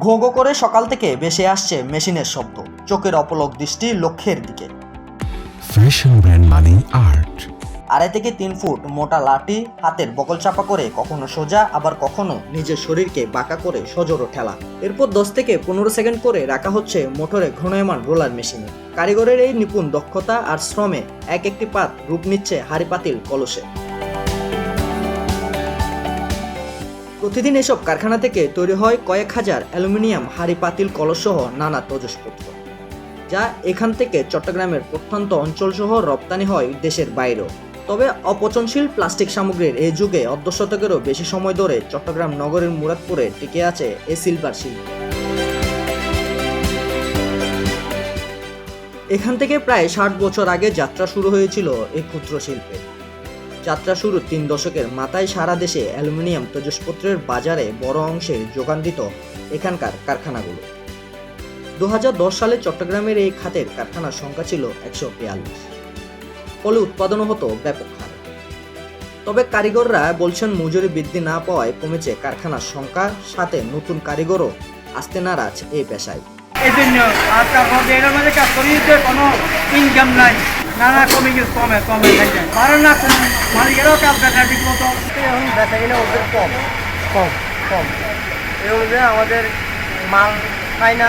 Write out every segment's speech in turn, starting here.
ঘো ঘো করে সকাল থেকে ভেসে আসছে মেশিনের শব্দ। চোখের অপলক দৃষ্টি লক্ষ্যের দিকে। ফ্যাশন ব্র্যান্ড মানেই আর্ট আড়াই থেকে তিন ফুট মোটা লাঠি হাতের বকল চাপা করে কখনো সোজা আবার কখনো নিজের শরীরকে বাঁকা করে সজোরও ঠেলা। এরপর দশ থেকে পনেরো সেকেন্ড করে রাখা হচ্ছে মোটরে ঘূর্ণয়মান রোলার মেশিনে। কারিগরের এই নিপুণ দক্ষতা আর শ্রমে এক একটি পাত রূপ নিচ্ছে হাড়ি পাতিল কলসে। প্রতিদিন এসব কারখানা থেকে তৈরি হয় কয়েক হাজার অ্যালুমিনিয়াম হাড়ি পাতিল কলসসহ নানা তজসপত্র, যা এখান থেকে চট্টগ্রামের প্রত্যন্ত অঞ্চলসহ রপ্তানি হয় দেশের বাইরেও। তবে অপচনশীল প্লাস্টিক সামগ্রীর এই যুগে অর্ধ শতকেরও বেশি সময় ধরে চট্টগ্রাম নগরের মুরাদপুরে টিকে আছে এ সিলভার শিল্প। এখান থেকে প্রায় ষাট বছর আগে যাত্রা শুরু হয়েছিল এই ক্ষুদ্র শিল্পে যাত্রা শুরু তিন দশকের মাথায় সারা দেশে অ্যালুমিনিয়াম তেজসপত্রের বাজারে বড় অংশে যোগান দিত এখানকার কারখানাগুলো। দু হাজার দশ সালে চট্টগ্রামের এই খাতের কারখানার সংখ্যা ছিল একশো বিয়াল্লিশ। ফলে উৎপাদনও হতো ব্যাপক হারে। তবে কারিগররা বলছেন মজুরি বৃদ্ধি না পাওয়ায় কমেছে কারখানার সংখ্যা, সাথে নতুন কারিগরও আসতে নারাজ এই পেশায়। এই জন্য আর তারপর এর মধ্যে কাজ করি যে কোনো ইনকাম নাই। নানা কমে গেছে কমে কমে থাকে পারে না মালিকেরও কাজ দেখা ঠিক মতো এখন বেচা কিনে ওদের কম। কম কম। এই অনুযায়ী আমাদের মাল খাই না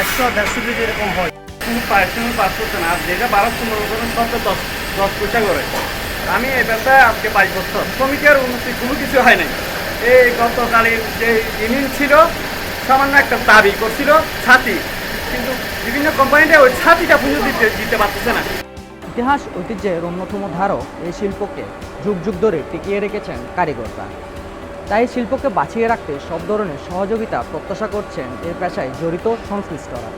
একশো দেড়শো পিস এরকম হয়। তুমি পাঁচ তুমি পাঁচ করছে না। আর যেটা বারোশো মনে করেন সব তো দশ দশ পয়সা করে। আমি এই ব্যবসায় আজকে বাইশ বছর। শ্রমিকের উন্নতি কোনো কিছু হয় নাই। এই গতকালের যে ইউনিয়ন ছিল সামান্য একটা দাবি করছিল ছাতি। কিন্তু বিভিন্ন কোম্পানিতে ওই ছাতিটা পুজো দিতে দিতে পারতেছে না। ইতিহাস, ঐতিহ্যের অন্যতম ধারক এই শিল্পকে যুগ যুগ ধরে টিকিয়ে রেখেছেন কারিগররা। তাই শিল্পকে বাঁচিয়ে রাখতে সব ধরনের সহযোগিতা, প্রত্যাশা করছেন এর পেশায় জড়িত সংশ্লিষ্টরা।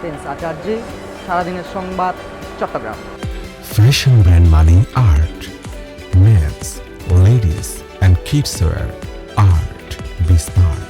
প্রিন্স আচার্যি, সারাদিনের সংবাদ, চট্টগ্রাম। ফ্যাশন ব্র্যান্ড মানেই Art men's ladies and kids wear Art be smart